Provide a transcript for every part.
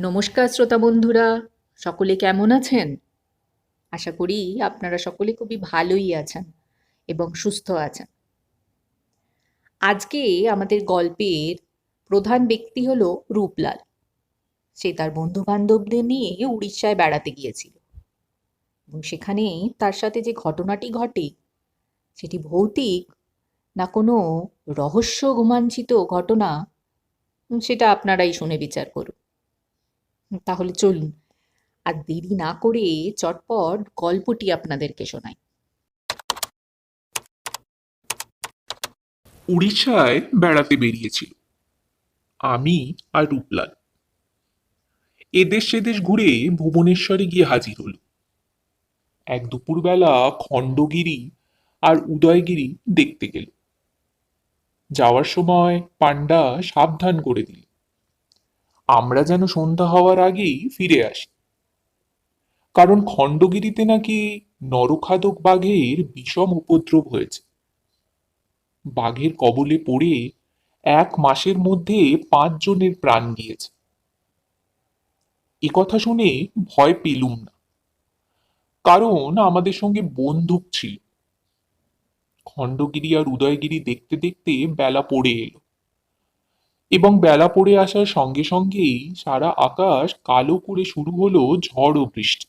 নমস্কার শ্রোতা বন্ধুরা, সকলে কেমন আছেন? আশা করি আপনারা সকলে খুবই ভালোই আছেন এবং সুস্থ আছেন। আজকে আমাদের গল্পের প্রধান ব্যক্তি হলো রূপলাল। সে তার বন্ধু বান্ধবদের নিয়ে উড়িষ্যায় বেড়াতে গিয়েছিল। এবং সেখানে তার সাথে যে ঘটনাটি ঘটে, সেটি ভৌতিক না কোনো রহস্য ঘুমাঞ্চিত ঘটনা, সেটা আপনারাই শুনে বিচার করুন। তাহলে চলুন। আর দেরি না করে চটপট গল্পটি আপনাদেরকে শোনাই। উড়িষ্যায় বেড়াতে বেরিয়েছিল আমি আর রূপলাল। এদেশ সেদেশ ঘুরে ভুবনেশ্বরে গিয়ে হাজির হল এক দুপুরবেলা খণ্ডগিরি আর উদয়গিরি দেখতে গেল যাওয়ার সময় পান্ডা সাবধান করে দিল আমরা যেন সন্ধ্যা হওয়ার আগেই ফিরে আসি। কারণ খণ্ডগিরিতে নাকি নরখাদক বাঘের বিষম উপদ্রব হয়েছে। বাঘের কবলে পড়ে এক মাসের মধ্যে পাঁচ জনের প্রাণ গিয়েছে। কথা শুনে ভয় পেলুম না। কারণ আমাদের সঙ্গে বন্দুক ছিল। খণ্ডগিরি আর উদয়গিরি দেখতে দেখতে বেলা পড়ে এলো। এবং বেলা পড়ে আসার সঙ্গে সঙ্গেই সারা আকাশ কালো করে শুরু হলো ঝড় ও বৃষ্টি।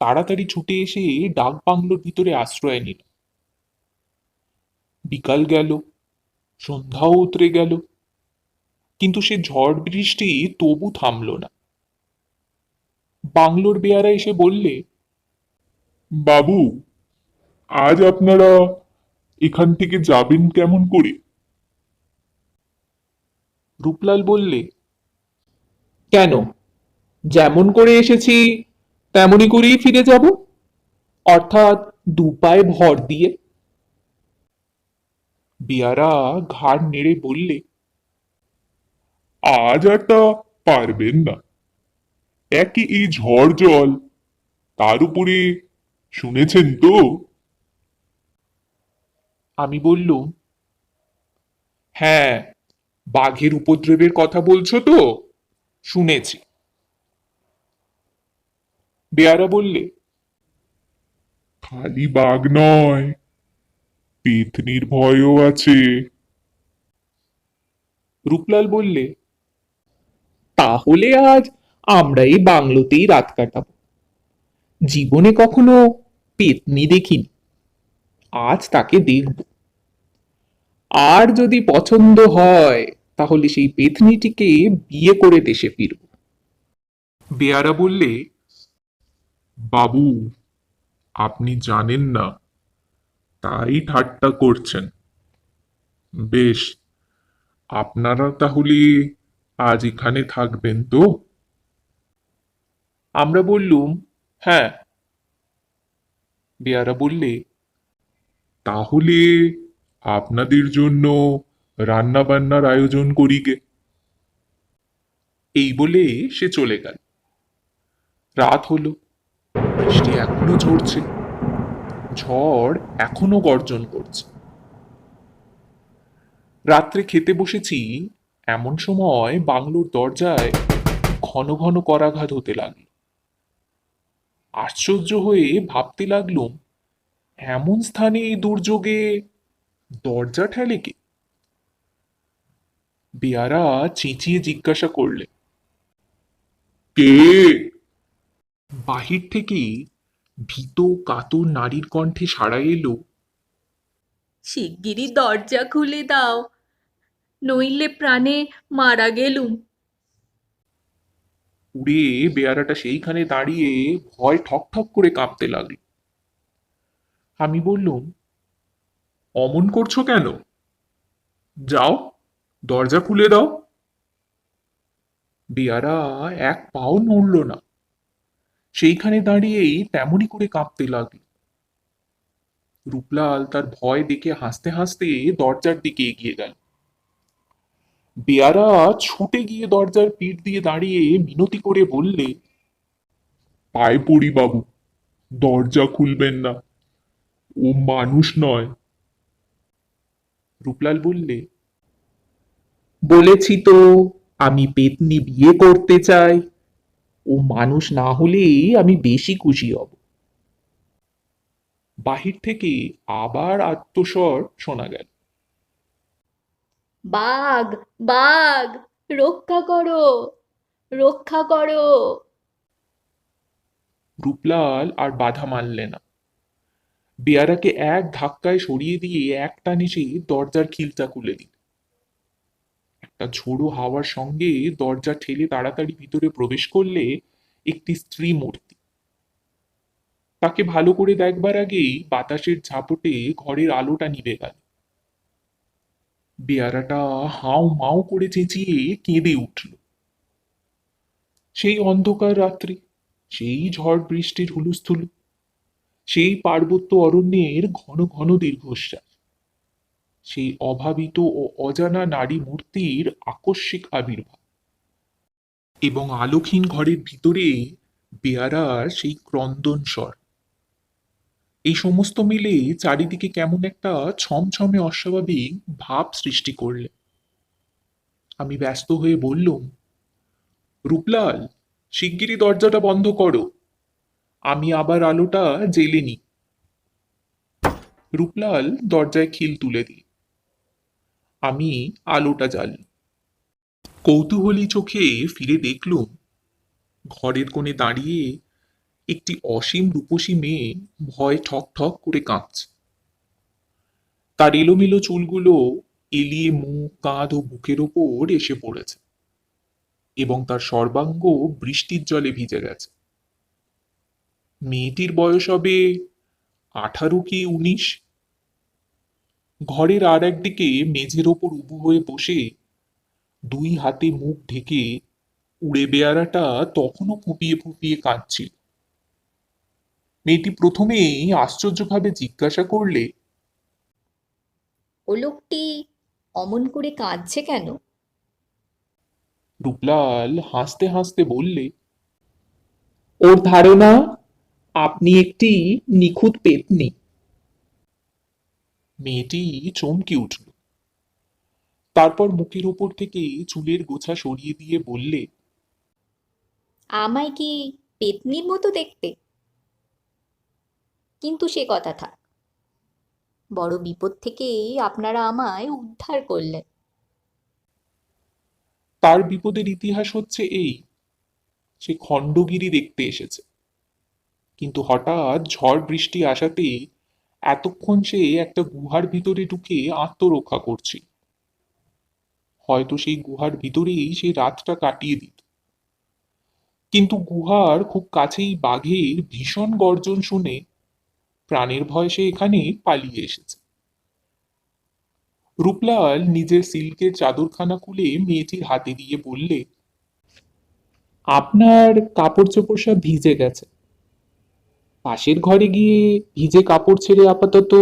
তাড়াতাড়ি ছুটে এসে ডাক বাংলোর ভিতরে আশ্রয় নিল। বিকাল গেল, সন্ধ্যাও উতরে গেল, কিন্তু সে ঝড় বৃষ্টি তবু থামল না। বাংলোর বেয়ারা এসে বললে, বাবু, আজ আপনারা এখান থেকে যাবেন কেমন করে? রূপলাল বললে কেন? যেমন করে এসেছি তেমনই করেই ফিরে যাব? অর্থাৎ দু পায়ে ভর দিয়ে? বিয়ারা ঘাড় নেড়ে বললে আজ আর তা পারবেন না। একই এই ঝড় জল তার উপরে শুনেছেন তো? আমি বললুম হ্যাঁ বাঘের উপদ্রবের কথা বলছো তো? শুনেছি। বেয়ারা বললে, খালি বাঘ নয়, পেতনির ভয়ও আছে। রূপলাল বললে, তাহলে আজ আমরা এই বাংলোতেই রাত কাটাবো। জীবনে কখনো পেতনি দেখিনি। আজ তাকে দেখব। আর যদি পছন্দ হয় তাহলে সেই পেথনিটিকে বিয়ে করে দেশে ফিরব। বেয়ারা বললে বাবু আপনি জানেন না তাই ঠাট্টা করছেন। বেশ আপনারা তাহলে আজ এখানে থাকবেন তো? আমরা বললুম হ্যাঁ। বেয়ারা বললে তাহলে আপনাদের জন্য রান্না বান্নার আয়োজন করি গে। এই বলে সে চলে গেল। রাত হলো, বৃষ্টি এখনও ঝরছে, ঝড় এখনও গর্জন করছে। রাত্রে খেতে বসেছি, এমন সময় বাংলোর দরজায় ঘন ঘন করাঘাত হতে লাগল। আশ্চর্য হয়ে ভাবতে লাগলুম, এমন স্থানে এই দুর্যোগে দরজা ঠেলে কে? বেয়ারা চেঁচিয়ে জিজ্ঞাসা করলে কে? বাহির থেকে ভীত কাতর নারীর কণ্ঠে সাড়া এলো শিগগিরই দরজা খুলে দাও নইলে প্রাণে মারা গেলুম। উড়ে বেয়ারাটা সেইখানে দাঁড়িয়ে ভয় ঠক ঠক করে কাঁপতে লাগল। আমি বললুম অমন করছ কেন? যাও, দরজা খুলে দাও। বেয়ারা এক পাও নড়ল না। সেইখানে দাঁড়িয়েই তেমনই করে কাঁপতে লাগল। রূপলাল তার ভয় দেখে হাসতে হাসতে দরজার দিকে এগিয়ে গেল। বেয়ারা ছুটে গিয়ে দরজার পিঠ দিয়ে দাঁড়িয়ে মিনতি করে বললে, পায়ে পড়ি বাবু, দরজা খুলবেন না। ও মানুষ নয় রূপলাল বললে বলেছি তো আমি পেতনি বিয়ে করতে চাই। ও মানুষ না হলে আমি বেশি খুশি হব। বাহির থেকে আবার আত্মস্বর শোনা গেল। বাঘ বাঘ রক্ষা করো রক্ষা করো। রূপলাল আর বাধা মানলে না। বেয়ারাকে এক ধাক্কায় সরিয়ে দিয়ে এক টানে দরজার খিলটা খুলে দিল। একটা ঝোড়ো হাওয়ার সঙ্গে দরজা ঠেলে তাড়াতাড়ি ভিতরে প্রবেশ করলে একটি স্ত্রী মূর্তি। তাকে ভালো করে দেখবার আগেই বাতাসের ঝাপটে ঘরের আলোটা নিভে গেল। বেয়ারাটা হাও মাও করে চেঁচিয়ে কেঁদে উঠল। সেই অন্ধকার রাত্রি, সেই ঝড় বৃষ্টির হুলুস্থুলু সেই পার্বত্য অরণ্যের ঘন ঘন দীর্ঘশ্বাস। সেই অভাবিত ও অজানা নারী মূর্তির আকস্মিক আবির্ভাব। এবং আলোকহীন ঘরের ভিতরে বেয়ারার সেই ক্রন্দন স্বর। এই সমস্ত মিলে চারিদিকে কেমন একটা ছমছমে অস্বাভাবিক ভাব সৃষ্টি করলে। আমি ব্যস্ত হয়ে বললুম, রূপলাল, শিগগিরই দরজাটা বন্ধ করো। আমি আবার আলোটা জেলে নি রূপলাল দরজায় খিল তুলে দিল। আমি আলোটা জ্বাললাম কৌতূহলী চোখে ফিরে দেখলুম, ঘরের কোণে দাঁড়িয়ে একটি অসীম রূপসী মেয়ে ভয় ঠক ঠক করে কাঁপছে। তার এলোমেলো চুলগুলো এলিয়ে মুখ, কাঁধ ও বুকের ওপর এসে পড়েছে এবং তার সর্বাঙ্গ বৃষ্টির জলে ভিজে গেছে। মেয়েটির বয়স হবে আঠারো কি উনিশ? ঘরের আর একদিকে মেঝের ওপর উবু হয়ে বসে দুই হাতে মুখ ঢেকে উড়ে বেয়ারাটা তখনও ফুপিয়ে ফুপিয়ে কাঁদছিল। মেয়েটি প্রথমেই আশ্চর্যভাবে জিজ্ঞাসা করলে ও লোকটি অমন করে কাঁদছে কেন? রূপলাল হাসতে হাসতে বললে ওর ধারণা আপনি একটি নিখুঁত পেতনি। মেয়েটি চমকে উঠল। তারপর মুখের ওপর থেকে চুলের গোছা সরিয়ে দিয়ে বললে আমায় কি পেতনির মতো দেখতে? কিন্তু সে কথা থাক। বড় বিপদ থেকেই আপনারা আমায় উদ্ধার করলেন। তার বিপদের ইতিহাস হচ্ছে এই। সে খণ্ডগিরি দেখতে এসেছে। কিন্তু হঠাৎ ঝড় বৃষ্টি আসাতে এতক্ষণ সে একটা গুহার ভিতরে ঢুকে আত্মরক্ষা করছে। হয়তো সেই গুহার ভিতরেই সে রাতটা কাটিয়ে দিত। কিন্তু গুহার খুব কাছেই বাঘের ভীষণ গর্জন শুনে প্রাণের ভয় সে এখানে পালিয়ে এসেছে। রূপলাল নিজের সিল্কের চাদরখানা খুলে মেয়েটির হাতে দিয়ে বললে, আপনার কাপড় চোপড় সব ভিজে গেছে। পাশের ঘরে গিয়ে ভিজে কাপড় ছেড়ে আপাতত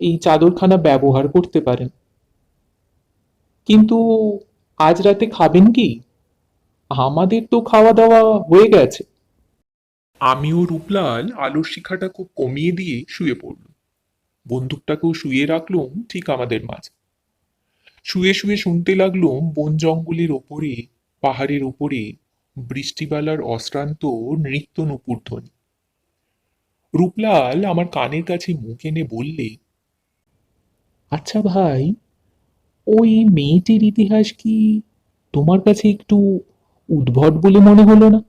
এই চাদরখানা ব্যবহার করতে পারেন। কিন্তু আজ রাতে খাবেন কি? আমাদের তো খাওয়া দাওয়া হয়ে গেছে। আমিও রূপলাল আলোর শিখাটা খুব কমিয়ে দিয়ে শুয়ে পড়লুম। বন্দুকটাকেও শুয়ে রাখলুম ঠিক আমাদের মাঝে। শুয়ে শুয়ে শুনতে লাগলুম বন জঙ্গলের ওপরে, পাহাড়ের ওপরে বৃষ্টিবালার অশ্রান্ত নৃত্য নুপুর ধ্বনি। রূপলাল আমার কানের কাছে মুখ এনে বললে আচ্ছা ভাই, ওই মেয়েটির ইতিহাস কি তোমার কাছে একটু উদ্ভট বলে মনে হলো না?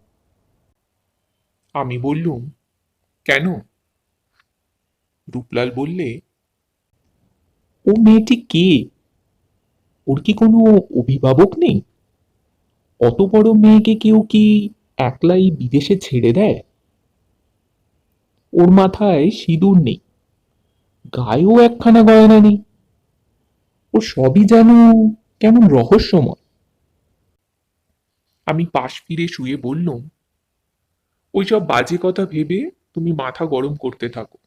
আমি বললুম, কেন? রূপলাল বললে, ও মেয়েটি কে? ওর কি কোনো অভিভাবক নেই? অত বড় মেয়েকে কেউ কি একলাই বিদেশে ছেড়ে দেয়? ওর মাথায় সিঁদুর নেই, গায়েও একখানা গয়না নেই। ও সবই যেন কেমন রহস্যময়। আমি পাশ ফিরে শুয়ে বললুম ওইসব বাজে কথা ভেবে তুমি মাথা গরম করতে থাকো।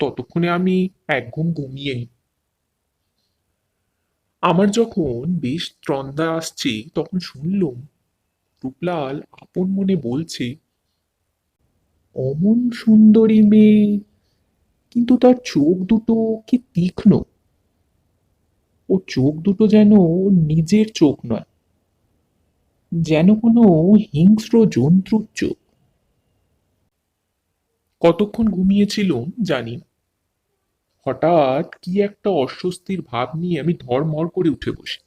ততক্ষণে আমি এক ঘুম ঘুমিয়ে আমার যখন বেশ ত্রন্দা আসছে, তখন শুনলুম রূপলাল আপন মনে বলছে অমন সুন্দরী মেয়ে, কিন্তু তার চোখ দুটো কি তীক্ষ্ণ? ও চোখ দুটো যেন নিজের চোখ নয়, যেন কোনো হিংস্র জন্তুর চোখ। কতক্ষণ ঘুমিয়েছিলুম জানি হঠাৎ কি একটা অস্বস্তির ভাব নিয়ে আমি ধড়মড় করে উঠে বসি।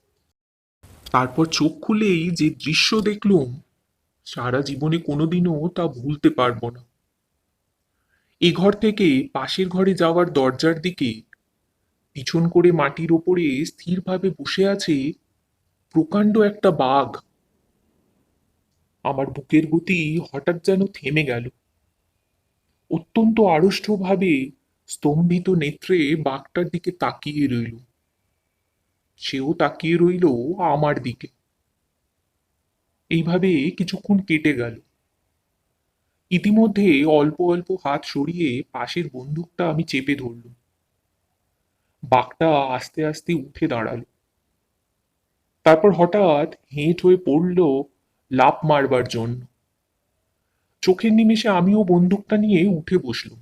তারপর চোখ খুলেই যে দৃশ্য দেখলুম, সারা জীবনে কোনোদিনও তা ভুলতে পারব না। এ ঘর থেকে পাশের ঘরে যাওয়ার দরজার দিকে পিছন করে মাটির ওপরে স্থিরভাবে বসে আছে প্রকাণ্ড একটা বাঘ। আমার বুকের গতি হঠাৎ যেন থেমে গেল। অত্যন্ত আড়ষ্টভাবে স্তম্ভিত নেত্রে বাঘটার দিকে তাকিয়ে রইল। সেও তাকিয়ে রইল আমার দিকে। এইভাবে কিছুক্ষণ কেটে গেল। ইতিমধ্যে অল্প অল্প হাত সরিয়ে পাশের বন্দুকটা আমি চেপে ধরলুম। বাঘটা আস্তে আস্তে উঠে দাঁড়াল। তারপর হঠাৎ হেঁট হয়ে পড়ল লাফ মারবার জন্য। চোখের নিমেষে আমিও বন্দুকটা নিয়ে উঠে বসলুম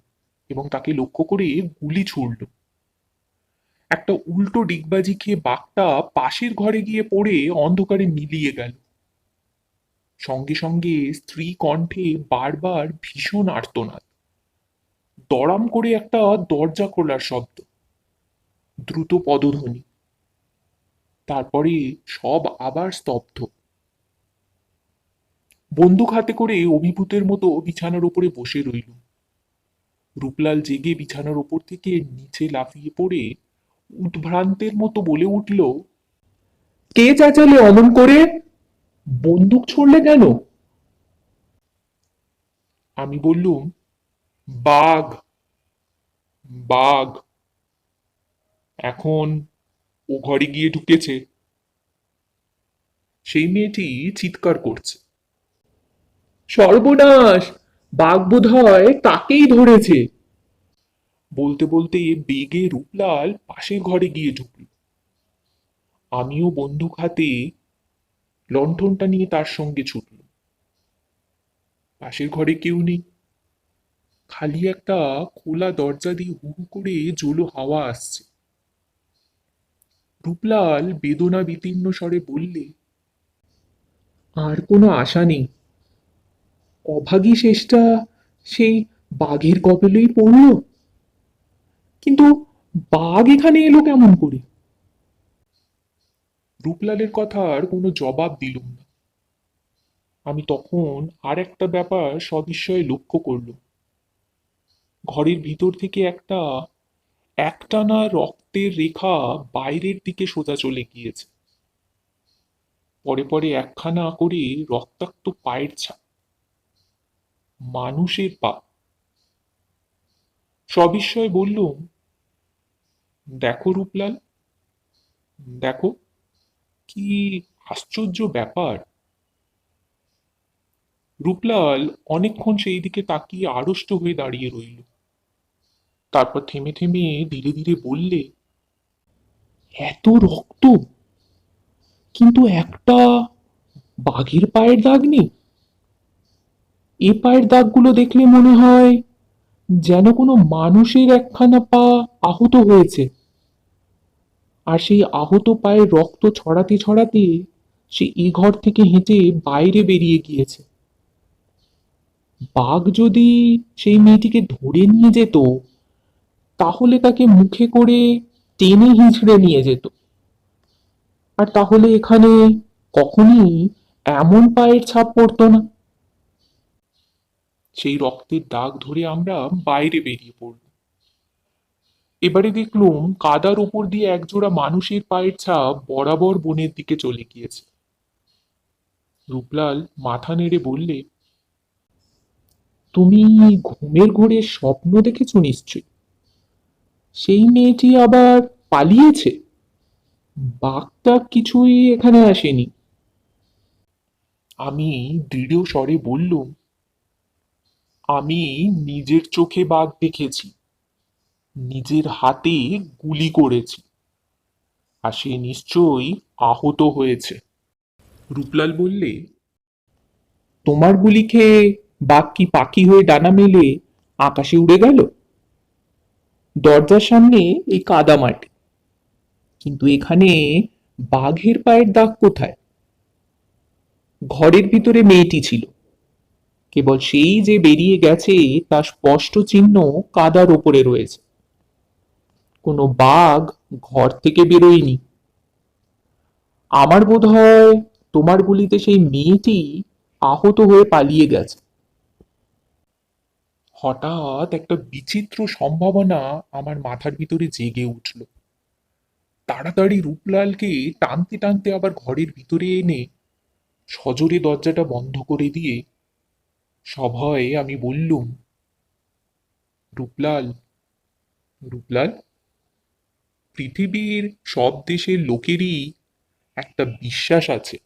এবং তাকে লক্ষ্য করে গুলি ছুড়ল একটা উল্টো ডিগবাজি খেয়ে বাঘটা পাশের ঘরে গিয়ে পড়ে অন্ধকারে মিলিয়ে গেল। সঙ্গে সঙ্গে স্ত্রী কণ্ঠে বারবার ভীষণ আর্তনাদ। দড়াম করে একটা দরজা খোলার শব্দ। দ্রুত পদধ্বনি। তারপরে সব আবার স্তব্ধ। বন্দুক হাতে করে অভিভূতের মতো বিছানার উপরে বসে রইল রূপলাল জেগে বিছানার ওপর থেকে নিচে লাফিয়ে পড়ে উদ্ভ্রান্তের মতো বলে উঠল, কে চাচালে অমন করে? বন্দুক ছড়লে কেন? আমি বললুম বাঘ বাঘ। এখন ও ঘরে গিয়ে ঢুকেছে। সেই মেয়েটি চিৎকার করছে। সর্বনাশ! বাঘ বোধ হয় তাকেই ধরেছে। বলতে বলতে বেগে রূপলাল পাশের ঘরে গিয়ে ঢুকল। আমিও বন্দুক হাতে লণ্ঠনটা নিয়ে তার সঙ্গে ছুটল। পাশের ঘরে কেউ নেই। খালি একটা খোলা দরজা দিয়ে হু করে জোলো হাওয়া আসছে। রূপলাল বেদনা বিতীর্ণ স্বরে বললে, আর কোনো আশা নেই। অভাগী শেষটা সেই বাঘের কবলেই পড়ল। কিন্তু বাঘ এখানে এলো কেমন করে? রূপলালের কথার কোনো জবাব দিলুম না। আমি তখন আর একটা ব্যাপার সবিস্ময়ে লক্ষ্য করলুম। ঘরের ভিতর থেকে একটা, একটানা রক্তের রেখা বাইরের দিকে সোজা চলে গিয়েছে। পরে পরে একখানা করে রক্তাক্ত পায়ের ছাপ। মানুষের পা। সবিস্ময়ে বললুম, দেখো রূপলাল, দেখো কি আশ্চর্য ব্যাপার। রূপলাল অনেকক্ষণ সেই দিকে তাকিয়ে আড়ষ্ট হয়ে দাঁড়িয়ে রইল। তারপর থেমে থেমে ধীরে ধীরে বললে, এত রক্ত? কিন্তু একটা বাঘের পায়ের দাগ নেই? এ পায়ের দাগগুলো দেখলে মনে হয় যেন কোনো মানুষের একখানা পা আহত হয়েছে। আর সেই আহত পায়ের রক্ত ছড়াতে ছড়াতে সে এ ঘর থেকে হেঁটে বাইরে বেরিয়ে গিয়েছে। বাঘ যদি সেই মেয়েটিকে ধরে নিয়ে যেত, তাহলে তাকে মুখে করে টেনে হিঁচড়ে নিয়ে যেত। আর তাহলে এখানে কখনই এমন পায়ের ছাপ পড়তো না। সেই রক্তের দাগ ধরে আমরা বাইরে বেরিয়ে পড়ল এবারে দেখলুম কাদার উপর দিয়ে একজোড়া মানুষের পায়ের ছাপ বরাবর বনের দিকে চলে গিয়েছে। রূপলাল মাথা নেড়ে বললে, তুমি ঘুমের ঘোরে স্বপ্ন দেখেছ নিশ্চয় সেই মেয়েটি আবার পালিয়েছে? বাঘটা কিছুই এখানে আসেনি। আমি দৃঢ় স্বরে বললুম, আমি নিজের চোখে বাঘ দেখেছি। নিজের হাতে গুলি করেছি। আর সে নিশ্চয়ই আহত হয়েছে। রূপলাল বললে, তোমার গুলি খেয়ে বাঘ কি পাখি হয়ে ডানা মেলে আকাশে উড়ে গেল? দরজার সামনে এই কাদা মাটি। কিন্তু এখানে বাঘের পায়ের দাগ কোথায়? ঘরের ভিতরে মেয়েটি ছিল। কেবল সেই যে বেরিয়ে গেছে, তার স্পষ্ট চিহ্ন কাদার ওপরে রয়েছে। কোনো বাঘ ঘর থেকে বেরোয়নি। আমার বোধ হয় তোমার গুলিতে সেই মেয়েটি আহত হয়ে পালিয়ে গেছে। হঠাৎ একটা বিচিত্র সম্ভাবনা আমার মাথার ভিতরে জেগে উঠল। তাড়াতাড়ি রূপলালকে টানতে টানতে আবার ঘরের ভিতরে এনে সজোরে দরজাটা বন্ধ করে দিয়ে সভয়ে আমি বললুম, রূপলাল রূপলাল পৃথিবীর সব দেশের লোকেরই একটা বিশ্বাস আছে।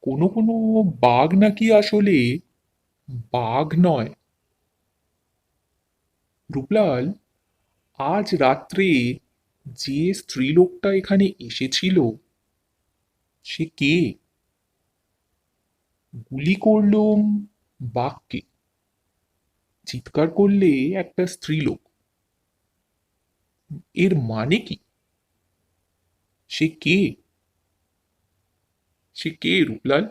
কোনো কোনো বাঘ নাকি আসলে বাঘ নয়। রূপলাল, আজ রাত্রে যে স্ত্রীলোকটা এখানে এসেছিল, সে কে? গুলি করলুম বাঘকে। চিৎকার করলে একটা স্ত্রীলোক। এর মানে কি? সে কে? সে কে রূপলাল?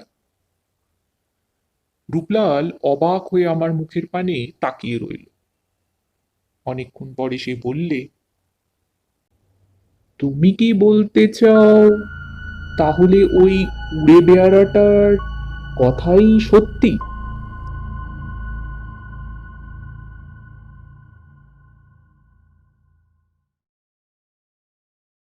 রূপলাল অবাক হয়ে আমার মুখের পানে তাকিয়ে রইল। অনেকক্ষণ পরে সে বললে, তুমি কি বলতে চাও? তাহলে ওই উড়ে বেয়ারাটার কথাই সত্যি?